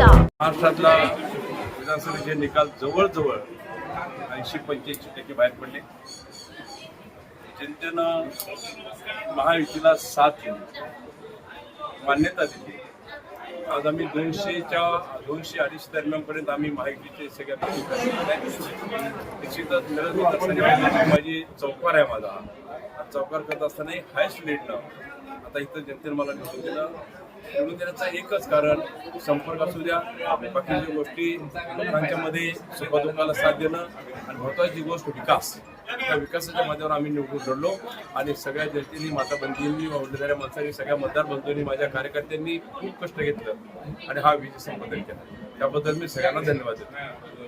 महाराष्ट्रातला विधानसभेचे निकाल जवळजवळ ऐंशी पंच्याऐंशी टक्के बाहेर पडले. जनतेनं महायुतीला साथ दिली. मान्यता दिली. आज आम्ही दोनशेच्या दोनशे अडीचशे दरम्यानपर्यंत आम्ही माहितीचे सगळ्या निश्चितच मिळत माझी चौकार आहे माझा. चौकार करत असताना हायस्ट लीडनं आता इथं जनतेनं मला निवडून दिलं. निवडून देण्याचं एकच कारण संपर्क असू द्या बाकीच्या गोष्टी लोकांच्या मध्ये सुखदुःखाला साथ देणं आणि महत्वाची गोष्ट विकास. त्या विकासाच्या माध्यमावर आम्ही निवडून लढलो आणि सगळ्या जनतेने माता बंधूंनी वडलेल्या माणसांनी सगळ्या मतदार बंधूंनी माझ्या कार्यकर्त्यांनी खूप कष्ट घेतलं आणि हा विजय संपादन केला. त्याबद्दल मी सगळ्यांना धन्यवाद देतो.